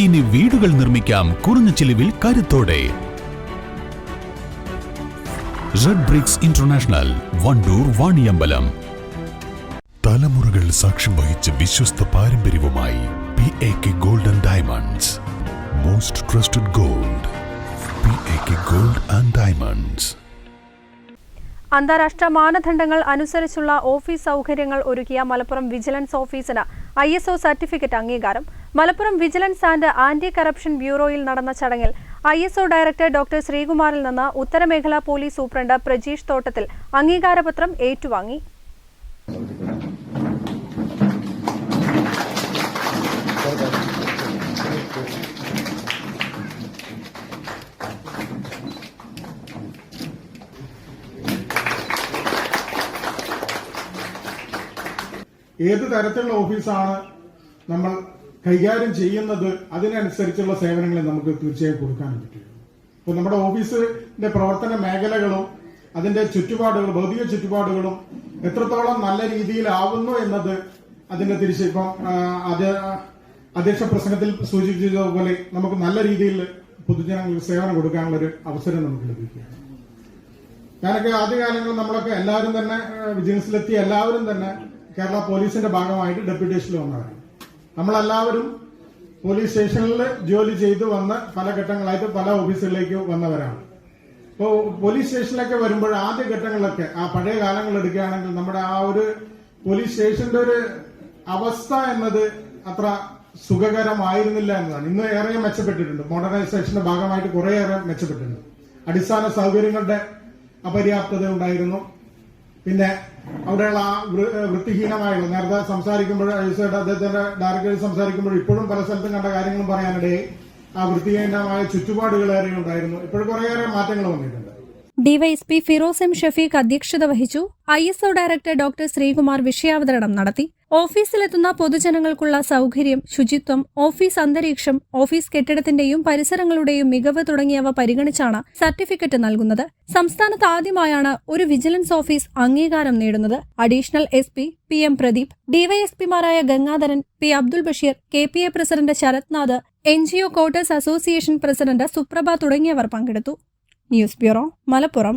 ഇനി വീടുകൾ നിർമ്മിക്കാം കുറഞ്ഞ ചിലവിൽ കരുത്തോടെ. Red bricks international Wandoor Vaniyambalam. തലമുറകൾ സാക്ഷ്യം വഹിച്ച വിശ്വസ്ത പാരമ്പര്യവുമായി P A K golden diamonds most trusted gold P A K gold and diamonds അന്താരാഷ്ട്ര മാനദണ്ഡങ്ങൾ അനുസരിച്ചുള്ള ഓഫീസ് സൗകര്യങ്ങൾ ഒരുക്കിയ മലപ്പുറം വിജിലൻസ് ഓഫീസിന് ഐ സർട്ടിഫിക്കറ്റ് അംഗീകാരം. Malappuram vigilance and anti corruption ബ്യൂറോയിൽ നടന്ന ചടങ്ങിൽ I S O director doctor ശ്രീകുമാറിൽ നിന്ന് ഉത്തരമേഖലാ പോലീസ് സൂപ്രണ്ട് പ്രജീഷ് തോട്ടത്തിൽ അംഗീകാരപത്രം ഏറ്റുവാങ്ങി. ഏത് തരത്തിലുള്ള ഓഫീസാണ് നമ്മൾ കൈകാര്യം ചെയ്യുന്നത് അതിനനുസരിച്ചുള്ള സേവനങ്ങളെ നമുക്ക് തീർച്ചയായും കൊടുക്കാൻ പറ്റും. ഇപ്പൊ നമ്മുടെ ഓഫീസിന്റെ പ്രവർത്തന മേഖലകളും അതിന്റെ ചുറ്റുപാടുകളും ഭൗതിക ചുറ്റുപാടുകളും എത്രത്തോളം നല്ല രീതിയിലാവുന്നു എന്നത് അതിന്റെ തിരിച്ച് ഇപ്പം അത് അധ്യക്ഷ പ്രസംഗത്തിൽ സൂചിപ്പിച്ചതുപോലെ നമുക്ക് നല്ല രീതിയിൽ പൊതുജനങ്ങൾക്ക് സേവനം കൊടുക്കാനുള്ള ഒരു അവസരം നമുക്ക് ലഭിക്കുകയാണ്. ഞാനൊക്കെ ആദ്യകാലങ്ങളിൽ നമ്മളൊക്കെ എല്ലാവരും തന്നെ വിജിലൻസിലെത്തിയ എല്ലാവരും തന്നെ കേരള പോലീസിന്റെ ഭാഗമായിട്ട് ഡെപ്യൂട്ടേഷനിൽ വന്നവരാണ്. നമ്മളെല്ലാവരും പോലീസ് സ്റ്റേഷനിൽ ജോലി ചെയ്തു വന്ന് പല ഘട്ടങ്ങളായിട്ട് പല ഓഫീസുകളിലേക്ക് വന്നവരാണ്. അപ്പോൾ പോലീസ് സ്റ്റേഷനിലൊക്കെ വരുമ്പോൾ ആദ്യ ഘട്ടങ്ങളിലൊക്കെ ആ പഴയ കാലങ്ങൾ എടുക്കുകയാണെങ്കിൽ നമ്മുടെ ആ ഒരു പോലീസ് സ്റ്റേഷന്റെ ഒരു അവസ്ഥ എന്നത് അത്ര സുഖകരമായിരുന്നില്ല എന്നതാണ്. ഇന്ന് ഏറെ മെച്ചപ്പെട്ടിട്ടുണ്ട്. മോഡേണൈസേഷന്റെ ഭാഗമായിട്ട് കുറേയേറെ മെച്ചപ്പെട്ടിട്ടുണ്ട്. അടിസ്ഥാന സൗകര്യങ്ങളുടെ അപര്യാപ്തത ഉണ്ടായിരുന്നു. പിന്നെ അവിടെയുള്ള ആ വൃത്തിഹീനമായുള്ള നേരത്തെ സംസാരിക്കുമ്പോൾ അദ്ദേഹത്തിന്റെ ഡയറക്ടർ സംസാരിക്കുമ്പോൾ ഇപ്പോഴും പല സ്ഥലത്തും കണ്ട കാര്യങ്ങളും പറയാനിടയിൽ ആ വൃത്തിഹീനമായ ചുറ്റുപാടുകളേറെ ഉണ്ടായിരുന്നു. ഇപ്പോഴും കുറേയേറെ മാറ്റങ്ങൾ വന്നിട്ടുണ്ട്. ഡിവൈഎസ്പി ഫിറോസ് എം ഷഫീഖ് അധ്യക്ഷത വഹിച്ചു. I S O director doctor Sreekumar വിഷയാവതരണം നടത്തി. ഓഫീസിലെത്തുന്ന പൊതുജനങ്ങൾക്കുള്ള സൗകര്യം ശുചിത്വം ഓഫീസ് അന്തരീക്ഷം ഓഫീസ് കെട്ടിടത്തിന്റെയും പരിസരങ്ങളുടെയും മികവ് തുടങ്ങിയവ പരിഗണിച്ചാണ് സർട്ടിഫിക്കറ്റ് നൽകുന്നത്. സംസ്ഥാനത്ത് ആദ്യമായാണ് ഒരു വിജിലൻസ് ഓഫീസ് അംഗീകാരം നേടുന്നത്. Additional S P P M Pradeep ഡിവൈഎസ്പിമാരായ Gangadharan P Abdul Basheer K P A president Sarathnath N G O quarters association president Suprabha തുടങ്ങിയവർ പങ്കെടുത്തു. News bureau Malappuram.